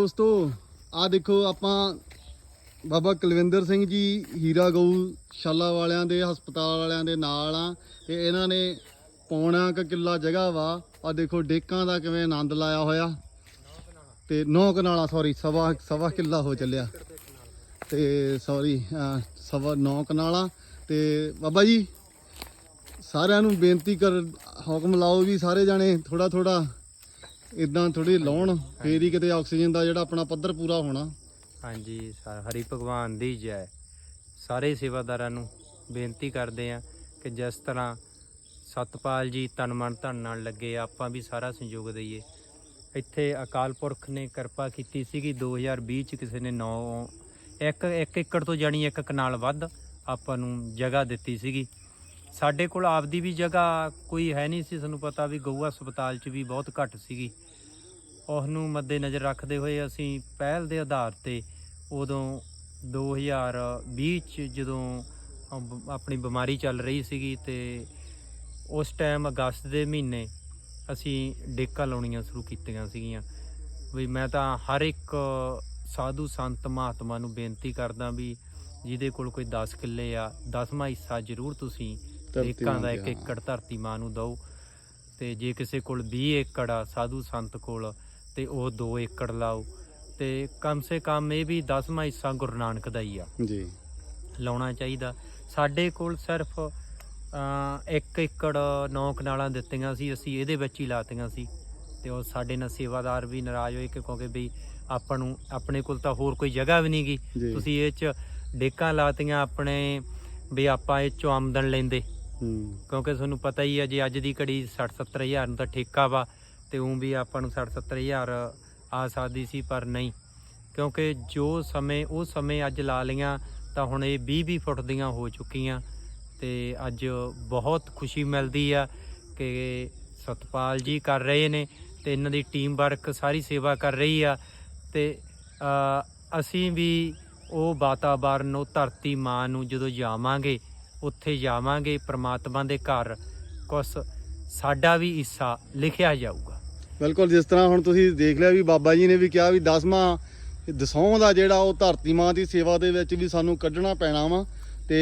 ਦੋਸਤੋ ਆ ਦੇਖੋ ਆਪਾਂ ਬਾਬਾ ਕੁਲਵਿੰਦਰ ਸਿੰਘ ਜੀ ਹੀਰਾ ਗਊ ਸ਼ਾਲਾ ਵਾਲਿਆਂ ਦੇ, ਹਸਪਤਾਲ ਵਾਲਿਆਂ ਦੇ ਨਾਲ ਆ ਤੇ ਇਹਨਾਂ ਨੇ ਪੌਣਾ ਕ ਕਿੱਲਾ ਜਗ੍ਹਾ ਵਾ। ਆ ਦੇਖੋ ਡੇਕਾਂ ਦਾ ਕਿਵੇਂ ਆਨੰਦ ਲਾਇਆ ਹੋਇਆ। ਤੇ ਨੌ ਕਨਾਲਾ ਸੌਰੀ ਸਵਾ ਸਵਾ ਕਿੱਲਾ ਹੋ ਚੱਲਿਆ। ਤੇ ਸੌਰੀ ਸਵਾ ਨੌ ਕਨਾਲਾ ਤੇ ਬਾਬਾ ਜੀ, ਸਾਰਿਆਂ ਨੂੰ ਬੇਨਤੀ ਕਰ, ਹੁਕਮ ਲਾਓ ਵੀ ਸਾਰੇ ਜਾਣੇ ਥੋੜਾ ਥੋੜਾ ਇਦਾਂ ਥੋੜੀ ਲਾਉਣ, ਫੇਰ ਹੀ ਕਿਤੇ ਆਕਸੀਜਨ ਦਾ ਜਿਹੜਾ ਆਪਣਾ ਪੱਧਰ ਪੂਰਾ ਹੋਣਾ। ਹਾਂਜੀ, ਸਾ- ਹਰੀ ਭਗਵਾਨ ਦੀ ਜੈ। ਸਾਰੇ ਸੇਵਾਦਾਰਾਂ ਨੂੰ ਬੇਨਤੀ ਕਰਦੇ ਆ ਕਿ ਜਿਸ ਤਰ੍ਹਾਂ ਸਤਪਾਲ ਜੀ ਤਨ ਮਨ ਧਨ ਨਾਲ ਲੱਗੇ, ਆਪਾਂ ਵੀ ਸਾਰਾ ਸਹਿਯੋਗ ਦਈਏ। ਇੱਥੇ ਅਕਾਲ ਪੁਰਖ ਨੇ ਕਿਰਪਾ ਕੀਤੀ ਸੀਗੀ 2020 ਚ ਕਿਸੇ ਨੇ 9 ਇੱਕ ਇੱਕ ਏਕੜ ਤੋਂ ਜਾਣੀ ਇੱਕ ਕਨਾਲ ਵੱਧ ਆਪਾਂ ਨੂੰ ਜਗ੍ਹਾ ਦਿੱਤੀ ਸੀਗੀ। ਸਾਡੇ ਕੋਲ ਆਪਦੀ ਵੀ ਜਗ੍ਹਾ ਕੋਈ ਹੈ ਨਹੀਂ ਸੀ, ਸਾਨੂੰ ਪਤਾ ਵੀ ਗਊ ਹਸਪਤਾਲ ਚ ਵੀ ਬਹੁਤ ਘੱਟ ਸੀਗੀ। ਉਸ ਨੂੰ ਮੱਦੇ ਨਜ਼ਰ ਰੱਖਦੇ ਹੋਏ ਅਸੀਂ ਪਹਿਲ ਦੇ ਆਧਾਰ ਤੇ ਉਦੋਂ 2020 ਚ ਜਦੋਂ ਆਪਣੀ ਬਿਮਾਰੀ ਚੱਲ ਰਹੀ ਸੀਗੀ ਤੇ ਉਸ ਟਾਈਮ ਅਗਸਤ ਦੇ ਮਹੀਨੇ ਅਸੀਂ ਡੇਕਾ ਲਾਉਣੀਆਂ ਸ਼ੁਰੂ ਕੀਤੀਆਂ ਸੀਗੀਆਂ। ਵੀ ਮੈਂ ਤਾਂ ਹਰ ਇੱਕ ਸਾਧੂ ਸੰਤ ਮਹਾਤਮਾ ਨੂੰ ਬੇਨਤੀ ਕਰਦਾ ਵੀ ਜਿਹਦੇ ਕੋਲ ਕੋਈ 10 ਕਿੱਲੇ ਆ 10ਵਾਂ ਹਿੱਸਾ ਜ਼ਰੂਰ ਤੁਸੀਂ ਡੇਕਾਂ ਦਾ ਇੱਕ ਏਕੜ ਧਰਤੀ ਮਾਂ ਨੂੰ ਦਿਓ ਤੇ ਜੇ ਕਿਸੇ ਕੋਲ 20 ਏਕੜ ਆ ਸਾਧੂ ਸੰਤ ਕੋਲ ਤੇ ਉਹ 2 ਏਕੜ ਲਾਓ ਤੇ ਕਮ ਸੇ ਕਮ ਇਹ ਵੀ 10ਵਾਂ ਹਿੱਸਾ ਗੁਰੂ ਨਾਨਕ ਦਾ ਹੀ ਆ। ਜੀ। ਲਾਉਣਾ ਚਾਹੀਦਾ। ਸਾਡੇ ਕੋਲ ਸਿਰਫ ਇੱਕ ਏਕੜ ਨੌ ਕਨਾਲਾਂ ਦਿੱਤੀਆਂ ਸੀ ਅਸੀਂ ਇਹਦੇ ਵਿੱਚ ਹੀ ਲਾਤੀਆਂ ਸੀ ਤੇ ਉਹ ਸਾਡੇ ਨਾਲ ਸੇਵਾਦਾਰ ਵੀ ਨਾਰਾਜ਼ ਹੋਏ ਕਿ ਕਿਉਂਕਿ ਵੀ ਆਪਾਂ ਨੂੰ ਆਪਣੇ ਕੋਲ ਤਾਂ ਹੋਰ ਕੋਈ ਜਗ੍ਹਾ ਵੀ ਨਹੀਂ ਗੀ। ਜੀ। ਤੁਸੀਂ ਇਹ ਚ ਡੇਕਾਂ ਲਾਤੀਆਂ ਆਪਣੇ ਵੀ ਆਪਾਂ ਇਹ ਚੋਂ ਆਮਦਨ ਲੈਂਦੇ। ਕਿਉਂਕਿ ਤੁਹਾਨੂੰ ਪਤਾ ਹੀ ਹੈ ਜੇ ਅੱਜ ਦੀ ਘੜੀ 60 70 ਹਜ਼ਾਰ ਨੂੰ ਤਾਂ ਠੇਕਾ ਵਾ ਤੇ ਉਹ ਵੀ ਆਪਾਂ ਨੂੰ 60 70 ਹਜ਼ਾਰ ਆ ਸਕਦੀ ਸੀ ਪਰ ਨਹੀਂ। ਕਿਉਂਕਿ ਜੋ ਸਮੇਂ, ਉਹ ਸਮੇਂ ਅੱਜ ਲਾ ਲੀਆਂ ਤਾਂ ਹੁਣ ਇਹ 20 20 ਫੁੱਟ ਦੀਆਂ ਹੋ ਚੁੱਕੀਆਂ ਤੇ ਅੱਜ ਬਹੁਤ ਖੁਸ਼ੀ ਮਿਲਦੀ ਆ ਕਿ ਸਤਪਾਲ ਜੀ ਕਰ ਰਹੇ ਨੇ ਤੇ ਇਹਨਾਂ ਦੀ ਟੀਮ ਵਰਕ ਸਾਰੀ ਸੇਵਾ ਕਰ ਰਹੀ ਆ ਤੇ ਅਸੀਂ ਵੀ ਉਹ ਵਾਤਾਵਰਨ, ਉਹ ਧਰਤੀ ਮਾਂ ਨੂੰ ਜਦੋਂ ਜਾਵਾਂਗੇ ਉੱਥੇ ਜਾਵਾਂਗੇ ਪ੍ਰਮਾਤਮਾ ਦੇ ਘਰ ਕੁਛ ਸਾਡਾ ਵੀ ਹਿੱਸਾ ਲਿਖਿਆ ਜਾਊਗਾ। ਬਿਲਕੁਲ ਜਿਸ ਤਰ੍ਹਾਂ ਹੁਣ ਤੁਸੀਂ ਦੇਖ ਲਿਆ ਵੀ ਬਾਬਾ ਜੀ ਨੇ ਵੀ ਕਿਹਾ ਵੀ ਦਸਵਾਂ ਦਸੋਂ ਦਾ ਜਿਹੜਾ ਉਹ ਧਰਤੀ ਮਾਂ ਦੀ ਸੇਵਾ ਦੇ ਵਿੱਚ ਵੀ ਸਾਨੂੰ ਕੱਢਣਾ ਪੈਣਾ ਵਾ ਤੇ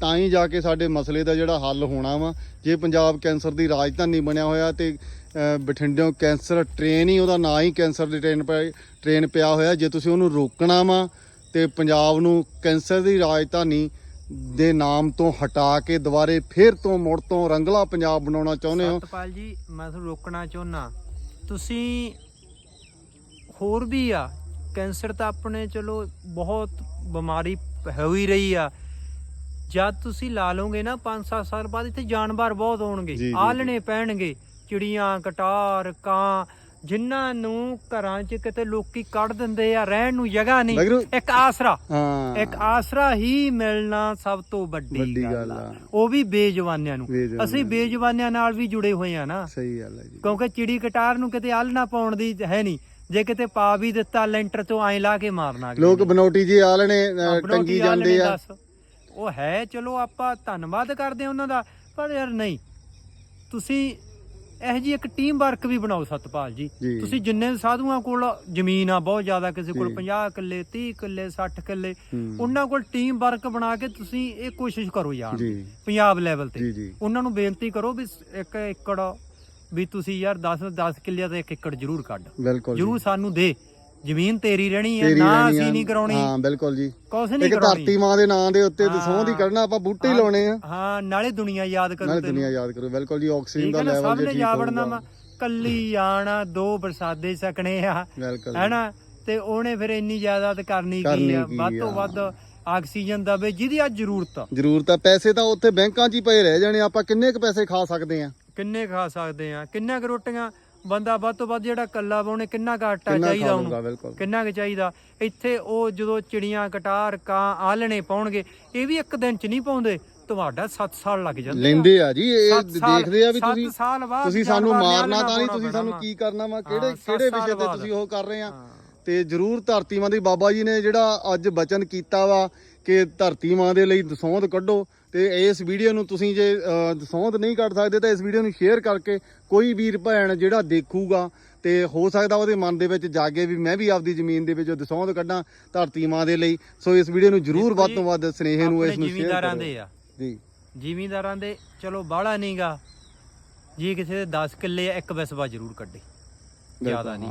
ਤਾਂ ਹੀ ਜਾ ਕੇ ਸਾਡੇ ਮਸਲੇ ਦਾ ਜਿਹੜਾ ਹੱਲ ਹੋਣਾ ਵਾ। ਜੇ ਪੰਜਾਬ ਕੈਂਸਰ ਦੀ ਰਾਜਧਾਨੀ ਬਣਿਆ ਹੋਇਆ ਤੇ ਅਹ, ਬਠਿੰਡਿਓਂ ਕੈਂਸਰ ਟ੍ਰੇਨ ਹੀ ਉਹਦਾ ਨਾਂ ਹੀ ਕੈਂਸਰ ਦੀ ਟ੍ਰੇਨ ਪੈ- ਟ੍ਰੇਨ ਪਿਆ ਹੋਇਆ। ਜੇ ਤੁਸੀਂ ਉਹਨੂੰ ਰੋਕਣਾ ਵਾ ਤੇ ਪੰਜਾਬ ਨੂੰ ਕੈਂਸਰ ਦੀ ਰਾਜਧਾਨੀ ਦੇ ਨਾਮ ਤੋਂ ਹਟਾ ਕੇ ਦੁਬਾਰੇ ਫੇਰ ਤੋਂ ਮੁੜ ਤੋਂ ਰੰਗਲਾ ਪੰਜਾਬ ਬਣਾਉਣਾ ਚਾਹੁੰਦੇ ਹੋ? ਸਤਪਾਲ ਜੀ ਮੈਂ ਤੁਹਾਨੂੰ ਰੋਕਣਾ ਚਾਹੁੰਦਾ। ਤੁਸੀਂ ਹੋਰ ਵੀ ਆ ਕੈਂਸਰ ਤਾਂ ਆਪਣੇ ਚਲੋ ਬਹੁਤ ਬਿਮਾਰੀ ਹੋ ਹੀ ਰਹੀ ਆ। ਜਦ ਤੁਸੀਂ ਲਾ ਲਓਗੇ ਨਾ 5-7 ਸਾਲ ਬਾਅਦ ਇੱਥੇ ਜਾਨਵਰ ਬਹੁਤ ਹੋਣਗੇ ਜੀ, ਆਲਣੇ ਪੈਣਗੇ ਚਿੜੀਆਂ ਕਟਾਰ ਕਾਂ ਜਿਨ੍ਹਾਂ ਨੂੰ ਘਰਾਂ 'ਚ ਕਿਤੇ ਲੋਕੀ ਕੱਢ ਦਿੰਦੇ ਆ ਰਹਿਣ ਨੂੰ ਜਗ੍ਹਾ ਨਹੀਂ। ਇੱਕ ਆਸਰਾ। ਹਾਂ। ਇੱਕ ਆਸਰਾ ਹੀ ਮਿਲਣਾ ਸਭ ਤੋਂ ਵੱਡੀ ਵੱਡੀ ਗੱਲ ਗੱਲ ਆ। ਆ। ਉਹ ਵੀ ਬੇਜਵਾਨਿਆਂ ਨੂੰ। ਅਸੀਂ ਬੇਜਵਾਨਿਆਂ ਨਾਲ ਵੀ ਜੁੜੇ ਹੋਏ ਆ ਨਾ। ਸਹੀ ਗੱਲ ਹੈ ਜੀ। ਕਿਉਂਕਿ ਚਿੜੀ ਕਟਾਰ ਨੂੰ ਕਿਤੇ ਅੱਲ ਨਾ ਪਾਉਣ ਦੀ ਹੈ ਨਹੀਂ। ਜੇ ਕਿਤੇ ਪਾ ਵੀ ਦਿੱਤਾ ਲੈਂਟਰ ਤੋਂ ਐਂ ਲਾ ਕੇ ਮਾਰਨਾ ਅਗਲੇ ਲੋਕ ਨੇ। ਬਨੌਟੀ ਜੀ ਆਲਣੇ ਅਹ, ਆਪਣੋ ਟੰਗੀ ਕੀ ਹਾਲ ਜਾਂਦੇ ਆ। ਦੱਸ? ਉਹ ਹੈ ਚਲੋ ਆਪਾਂ ਧੰਨਵਾਦ ਕਰਦੇ ਹਾਂ ਉਹਨਾਂ ਦਾ ਪਰ ਯਾਰ ਨਹੀਂ। ਤੁਸੀਂ ਇਹ ਜੀ ਇੱਕ ਟੀਮ ਵਰਕ ਵੀ ਬਣਾਓ ਸਤਪਾਲ ਜੀ। ਤੁਸੀਂ ਜਿੰਨੇ ਸਾਧੂਆਂ ਕੋਲ ਜ਼ਮੀਨ ਆ ਬਹੁਤ ਜ਼ਿਆਦਾ ਕਿਸੇ ਕੋਲ ਜੀ। 50 ਕਿੱਲੇ 30 ਕਿੱਲੇ 60 ਕਿੱਲੇ। ਉਹਨਾਂ ਕੋਲ ਟੀਮ ਵਰਕ ਬਣਾ ਕੇ ਤੁਸੀਂ ਇਹ ਕੋਸ਼ਿਸ਼ ਕਰੋ ਯਾਰ ਪੰਜਾਬ ਲੈਵਲ ਤੇ ਉਹਨਾਂ ਨੂੰ ਬੇਨਤੀ ਕਰੋ ਵੀ ਇੱਕ ਏਕੜ ਵੀ ਤੁਸੀਂ ਯਾਰ 10 10 ਕਿੱਲਿਆਂ ਦਾ ਇੱਕ ਏਕੜ ਜ਼ਰੂਰ ਕੱਢ। ਜ਼ਰੂਰ ਸਾਨੂੰ ਦੇ ਜ਼ਮੀਨ ਤੇਰੀ ਰਹਿਣੀ ਹੈ ਤੇਰੀ ਨਾ ਰਹਿਣੀ। ਅਸੀਂ ਨਹੀਂ ਕਰਾਉਣੀ। ਹਾਂ ਬਿਲਕੁਲ ਜੀ। ਕੁਛ ਨਹੀਂ ਇੱਕ ਕਰਾਉਣੀ। ਧਰਤੀ ਮਾਂ ਦੇ ਨਾਂ ਦੇ ਉੱਤੇ। ਦਸੋਂ ਦੀ ਕਰਨਾ ਆਪਾਂ ਬੂਟੇ ਹੀ ਲਾਉਣੇ ਆ। ਹਾਂ ਨਾਲੇ ਦੁਨੀਆ ਯਾਦ ਕਰੂ ਨਾਲੇ ਤੈਨੂੰ। ਦੁਨੀਆ ਯਾਦ ਕਰੋ ਬਿਲਕੁਲ ਜੀ ਆਕਸੀਜਨ ਠੀਕ ਦਾ ਹੈ ਨਾ ਲੈਵਲ ਸਭ ਜੇ ਨੇ ਠੀਕ ਜਾ ਵੜਨਾ ਹੋਊਗਾ ਵਾ। ਕੱਲੀ ਆਣਾ ਦੋ ਬਰਸਾਦੇ ਸਕਣੇ ਆ ਬਿਲਕੁਲ ਜੀ। ਹੈਨਾ? ਤੇ ਉਹਨੇ ਫਿਰ ਇੰਨੀ ਜ਼ਿਆਦਾ ਤੇ ਕਰਨੀ ਕੀ ਕਰਨੀ ਆ ਕੀ ਵੱਧ ਤੋਂ ਆ। ਵੱਧ ਆਕਸੀਜਨ ਦਵੇ ਜਿਹਦੀ ਅੱਜ ਜ਼ਰੂਰਤ ਆ। ਜ਼ਰੂਰਤ ਆ ਪੈਸੇ ਤਾਂ ਉੱਥੇ ਬੈਂਕਾਂ 'ਚ ਹੀ ਪਏ ਰਹਿ ਜਾਣੇ ਆਪਾਂ ਕਿੰਨੇ ਕੁ ਪੈਸੇ ਖਾ ਸਕਦੇ ਆ? ਕਿੰਨੇ ਖਾ ਸਕਦੇ ਆ? ਕਿੰਨਾ ਕੁ ਰੋਟੀਆਂ? ਬੰਦਾ ਵੱਧ ਤੋਂ ਵੱਧ ਜਿਹੜਾ ਕੱਲਾ ਬਾਉਣੇ ਕਿੰਨਾ ਕੁ ਆਟਾ ਕਿੰਨਾ ਚਾਹੀਦਾ ਖਾ ਉਹਨੂੰ? ਕਿੰਨਾ ਕੁ ਚਾਹੀਦਾ? ਇੱਥੇ ਉਹ ਜਦੋਂ ਚਿੜੀਆਂ ਕਟਾਰ ਕਾਂ ਆਲਣੇ ਪਾਉਣਗੇ ਇਹ ਵੀ ਇੱਕ ਦਿਨ ਚ ਨਹੀਂ ਪਾਉਂਦੇ। ਤੁਹਾਡਾ 7 ਸਾਲ ਲੱਗ ਜਾਂਦੇ ਆ। ਲੈਂਦੇ ਆ ਜੀ ਇਹ ਸੱਤ ਸਾਲ- ਦੇਖਦੇ ਆ ਵੀ ਸੱਤ ਤੁਸੀਂ ਸਾਲ ਬਾਅਦ ਤੁਸੀਂ ਸਾਨੂੰ ਜਾਨਵਰ ਮਾਰਨਾ ਤਾਂ ਨਹੀਂ ਤੁਸੀਂ ਸਾਨੂੰ ਕੀ ਕਰਨਾ ਵਾ ਹਾਂ, ਕਿਹੜੇ ਸੱਤ ਕਿਹੜੇ ਸਾਲ ਵਿਸ਼ੇ ਤੇ ਬਾਅਦ। ਤੁਸੀਂ ਉਹ ਕਰ ਰਹੇ ਆ। ਤੇ ਜਰੂਰ ਧਰਤੀ ਮਾਂ ਦੀ ਬਾਬਾ ਜੀ ਨੇ ਜਿਹੜਾ ਅੱਜ ਬਚਨ ਕੀਤਾ ਵਾ ਕਿ ਧਰਤੀ ਮਾਂ ਦੇ ਲਈ ਦਸੌਂਦ ਕੱਢੋ। ਤੇ ਇਸ ਵੀਡੀਓ ਨੂੰ ਤੁਸੀਂ ਜੇ ਅ, ਦਸੌਂਦ ਨਹੀਂ ਕੱਢ ਸਕਦੇ ਤਾਂ ਇਸ ਵੀਡੀਓ ਨੂੰ ਸ਼ੇਅਰ ਕਰਕੇ ਕੋਈ ਵੀਰ ਭੈਣ ਜਿਹੜਾ ਦੇਖੂਗਾ ਤੇ ਹੋ ਸਕਦਾ ਉਹਦੇ ਮਨ ਦੇ ਵਿੱਚ ਜਾਗੇ ਵੀ ਮੈਂ ਵੀ ਆਪਦੀ ਜ਼ਮੀਨ ਦੇ ਵਿੱਚੋਂ ਦਸੌਂਦ ਕੱਢਾਂ ਧਰਤੀ ਮਾਂ ਦੇ ਲਈ। ਸੋ ਇਸ ਵੀਡੀਓ ਨੂੰ ਜਰੂਰ ਵੱਧ ਤੋਂ ਵੱਧ ਸਨੇਹ ਨੂੰ ਇਸ ਨੂੰ ਸ਼ੇਅਰ ਕਰੋ। ਜੀ। ਜ਼ਿਮੀਂਦਾਰਾਂ ਦੇ ਚਲੋ ਬਾਹਲਾ ਨਹੀਂਗਾ। ਜੀ ਕਿਸੇ ਦੇ 10 ਕਿੱਲੇ ਇੱਕ ਵਸਬਾ ਜ਼ਰੂਰ ਕੱਢੇ। ਜ਼ਿਆਦਾ ਨਹੀਂ।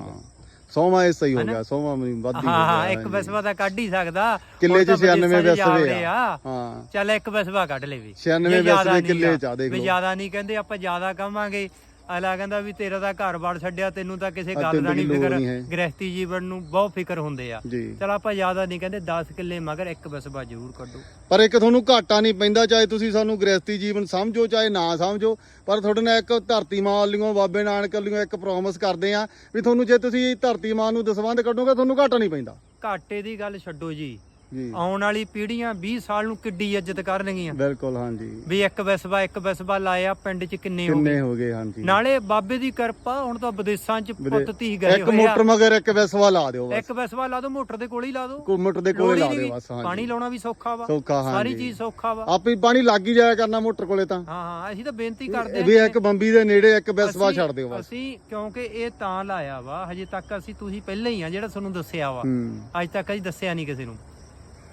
ਸੋਮਾ ਇਹ ਸਹੀ ਹੋ? ਗਿਆ ਸੋਮਾ ਮੈਨੂੰ ਵੱਧ ਹੀ ਹਾਂ ਹੋ ਹਾਂ ਗਿਆ, ਇੱਕ ਹਾਂਜੀ। ਵਸਬਾ ਤਾਂ ਕੱਢ ਹੀ ਸਕਦਾ ਕਿੱਲੇ ਹੁਣ ਚ ਤਾਂ 96 ਵਿਦੇਸ਼ਾਂ 'ਚ ਆ। ਆ ਹਾਂ ਚੱਲ ਇੱਕ ਵਸਬਾ ਕੱਢ ਲੈ ਵੀ 96 ਜੇ ਜ਼ਿਆਦਾ ਵਸਬੇ ਨੀ ਕਿੱਲੇ ਚ ਆ, ਦੇਖ ਵੀ ਲਓ। ਜ਼ਿਆਦਾ ਨਹੀਂ ਕਹਿੰਦੇ ਆਪਾਂ ਜ਼ਿਆਦਾ ਕਵਾਂਗੇ ਅਗਲਾ ਕਹਿੰਦਾ ਵੀ ਤੇਰਾ ਤਾਂ ਘਰ ਬਾੜ ਛੱਡਿਆ ਤੈਨੂੰ ਤਾਂ ਕਿਸੇ ਗੱਲ ਦਾ ਨਹੀਂ ਫਿਕਰ। ਗ੍ਰਹਿਸਤੀ ਜੀਵਨ ਨੂੰ ਬਹੁਤ ਫਿਕਰ ਹੁੰਦੇ ਆ। ਚਲ ਆਪਾਂ ਜ਼ਿਆਦਾ ਨਹੀਂ ਕਹਿੰਦੇ 10 ਕਿੱਲੇ ਮਗਰ ਇੱਕ ਵਸਬਾ ਜ਼ਰੂਰ ਕੱਢੋ। ਪਰ ਇੱਕ ਤੁਹਾਨੂੰ ਘਾਟਾ ਨਹੀਂ ਪੈਂਦਾ ਚਾਹੇ ਤੁਸੀਂ ਸਾਨੂੰ ਗ੍ਰਸਤੀ ਜੀਵਨ ਸਮਝੋ ਚਾਹੇ ਨਾ ਸਮਝੋ ਪਰ ਤੁਹਾਡੇ ਨਾਲ ਇੱਕ ਧਰਤੀ ਮਾਂ ਵੱਲੋਂ ਬਾਬੇ ਨਾਨਕ ਵੱਲੋਂ ਇੱਕ ਪ੍ਰੋਮਿਸ ਕਰਦੇ ਆ ਵੀ ਤੁਹਾਨੂੰ ਜੇ ਤੁਸੀਂ ਧਰਤੀ ਮਾਂ ਨੂੰ ਦਸਵੰਧ ਕੱਢੋਗੇ ਤੁਹਾਨੂੰ ਘਾਟਾ ਨਹੀਂ ਪੈਂਦਾ। ਘਾਟੇ ਦੀ ਗੱਲ ਛੱਡੋ ਜੀ। ਜੀ। ਆਉਣ ਵਾਲੀ ਪੀੜ੍ਹੀਆਂ 20 ਸਾਲ ਨੂੰ ਕਿੱਡੀ ਇੱਜ਼ਤ ਕਰਨਗੀਆਂ। ਬਿਲਕੁਲ ਹਾਂਜੀ। ਵੀ ਇੱਕ ਵਸਬਾ ਇੱਕ ਵਸਬਾ ਲਾਇਆ ਪਿੰਡ 'ਚ ਕਿੰਨੇ ਹੋ ਕਿੰਨੇ ਗਏ? ਹੋ ਗਏ ਹਾਂਜੀ। ਨਾਲੇ ਬਾਬੇ ਦੀ ਕਿਰਪਾ ਹੁਣ ਤਾਂ ਵਿਦੇਸ਼ਾਂ 'ਚ ਪੁੱਤ ਧੀ ਗਏ ਇੱਕ ਹੋਏ ਆ। ਮੋਟਰ ਮਗਰ ਇੱਕ ਵਿਸਵਾ ਲਾ ਦਿਓ ਬਸ। ਇੱਕ ਵਸਬਾ ਲਾ ਦੋ ਮੋਟਰ ਦੇ ਕੋਲ ਹੀ ਲਾ ਦੋ ਕੋ ਮੋਟਰ ਦੇ ਕੋਲੇ ਲਾ ਦਿਓ ਬਸ ਪਾਣੀ ਹਾਂਜੀ ਲਾਉਣਾ ਵੀ ਸੌਖਾ ਵਾ। ਸੌਖਾ ਸਾਰੀ ਹਾਂਜੀ ਚੀਜ਼ ਸੌਖਾ ਵਾ। ਆਪੇ ਪਾਣੀ ਲੱਗ ਹੀ ਜਾਇਆ ਕਰਨਾ ਮੋਟਰ ਕੋਲੇ ਤਾਂ। ਹਾਂ ਹਾਂ ਅਸੀਂ ਤਾਂ ਬੇਨਤੀ ਕਰਦੇ ਵੀ ਹਾਂ ਇੱਕ ਬੰਬੀ ਦੇ ਨੇੜੇ ਇੱਕ ਵਿਸਵਾ ਅਸੀਂ- ਛੱਡ ਦਿਓ ਬਸ। ਅਸੀਂ ਕਿਉਂਕਿ ਇਹ ਤਾਂ ਲਾਇਆ ਵਾ ਹਜੇ ਤੱਕ ਅਸੀਂ ਤੁਸੀਂ ਪਹਿਲਾਂ ਹੀ ਆ ਜਿਹੜਾ ਤੁਹਾਨੂੰ ਦੱਸਿਆ ਵਾ। ਹੂੰ। ਅੱਜ ਤੱਕ ਅਸੀਂ ਦੱਸਿਆ ਨਹੀਂ ਕਿਸੇ ਨੂੰ।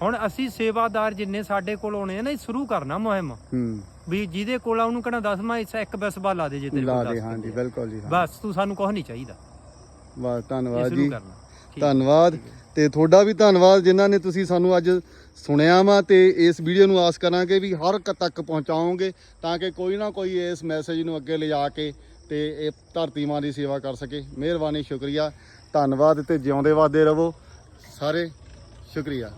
ਹੁਣ ਅਸੀਂ ਸੇਵਾਦਾਰ ਜਿੰਨੇ ਸਾਡੇ ਕੋਲ ਆਉਣੇ ਆ ਨਾ ਇਹ ਸ਼ੁਰੂ ਕਰਨਾ ਮੁਹਿੰਮ। ਹੂੰ। ਵੀ ਜਿਹਦੇ ਕੋਲ ਆ ਉਹਨੂੰ ਕਹਣਾ ਦਸਵਾਂ ਹਿੱਸਾ ਇੱਕ ਬਸਬਾ ਲਾ ਦੇ ਜੇ ਤੇਰੇ ਲਾ ਕੋਲ ਦੇ ਦਸ। ਬਿਲਕੁਲ ਜੀ ਹਾਂ। ਬਸ ਤੂੰ ਸਾਨੂੰ ਕੁਝ ਨਹੀਂ ਚਾਹੀਦਾ। ਬਸ ਇਹ ਧੰਨਵਾਦ ਸ਼ੁਰੂ ਜੀ। ਕਰਨਾ। ਠੀਕ। ਧੰਨਵਾਦ। ਤੇ ਤੁਹਾਡਾ ਵੀ ਧੰਨਵਾਦ ਜਿਨ੍ਹਾਂ ਨੇ ਤੁਸੀਂ ਸਾਨੂੰ ਅੱਜ ਸੁਣਿਆ ਵਾ ਤੇ ਇਸ ਵੀਡੀਓ ਨੂੰ ਆਸ ਕਰਾਂਗੇ ਵੀ ਹਰ ਇੱਕ ਤੱਕ ਪਹੁੰਚਾਓਗੇ ਤਾਂ ਕਿ ਕੋਈ ਨਾ ਕੋਈ ਇਸ ਮੈਸੇਜ ਨੂੰ ਅੱਗੇ ਲਿਜਾ ਕੇ ਤੇ ਇਹ ਧਰਤੀ ਮਾਂ ਦੀ ਸੇਵਾ ਕਰ ਸਕੇ। ਮਿਹਰਬਾਨੀ ਸ਼ੁਕਰੀਆ। ਧੰਨਵਾਦ ਤੇ ਜਿਉਂਦੇ ਵਾਦੇ ਰਹੋ। ਸਾਰੇ ਸ਼ੁਕਰੀਆ।